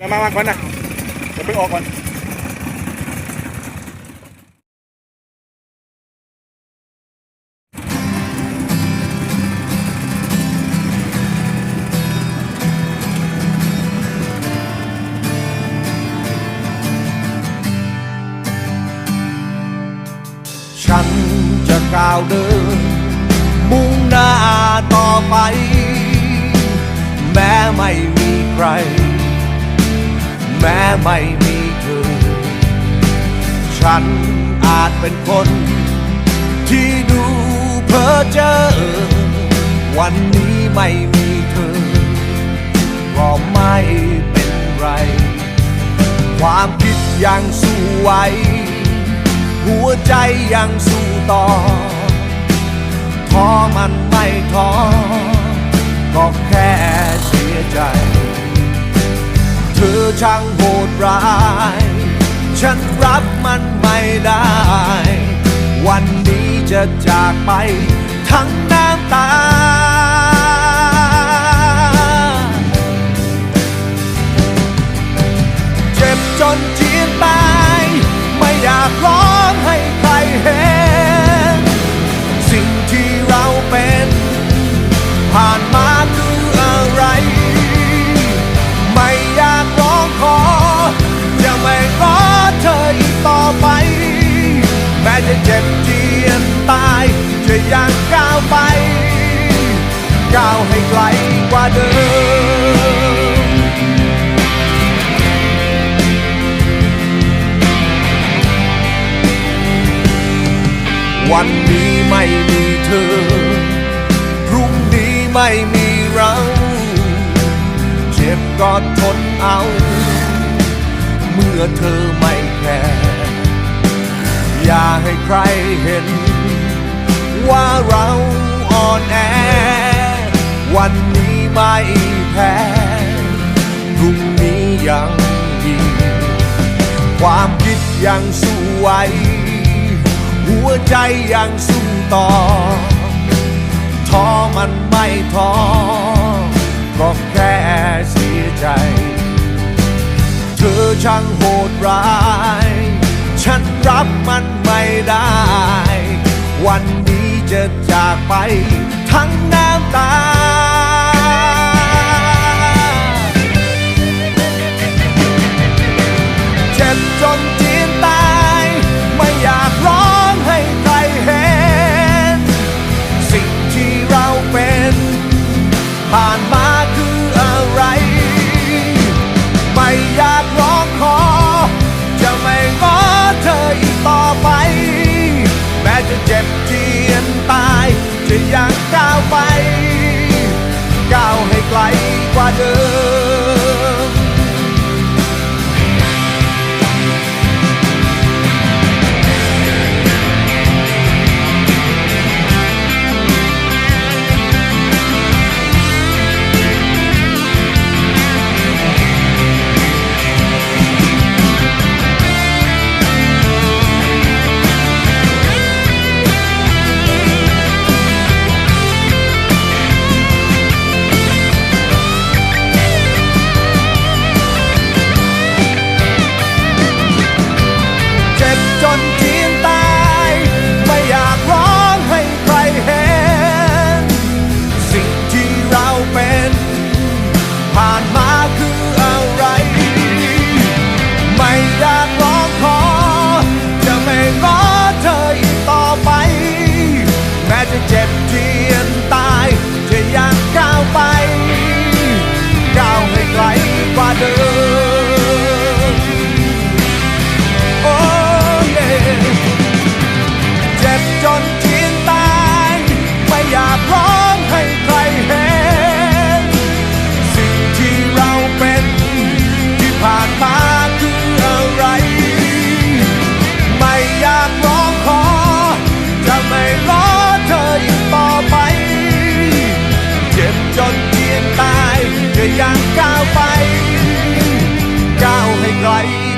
มามามาก่อนนะเดี๋ยวไปออกก่อนฉันจะก้าวเดิน มุ่งหน้าต่อไป แม้ไม่มีใคร ไม่มีเธอ ฉันอาจเป็นคน ที่ดูเพ้อเจอวันนี้ไม่มีเธอ ก็ไม่เป็นไร ความคิดยังสู้ไหวหัวใจยังสู้ต่อ ท้อมันไม่ท้อ ก็แค่เสียใจ เธอช่างโห ร้าย ฉันรับมันไม่ได้ วันนี้จะจากไปทั้งน้ำตา เจ็บจนจี แม้จะเจ็บเจียนตาย จะยังก้าวไป ก้าวให้ไกลกว่าเดิม วันนี้ไม่มีเธอ พรุ่งนี้ไม่มีเรา เจ็บก็ทนเอา เมื่อเธอไม่แคร์ อย่าให้ใครเห็น ว่าเราอ่อนแอ วันนี้ไม่แพ้พรุ่งนี้ยังดีความคิดยังสู้ไหวหัวใจยังสู้ต่อท้อมันไม่ท้อก็แค่เสียใจ เธอช่างโหดร้าย ฉันรับมันไม่ได้ วันนี้จะจากไปทั้งน้ำตา ก้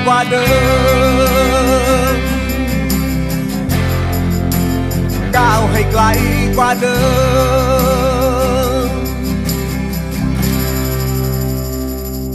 กว่าเดิมก้าวให้ไกลกว่าเดิม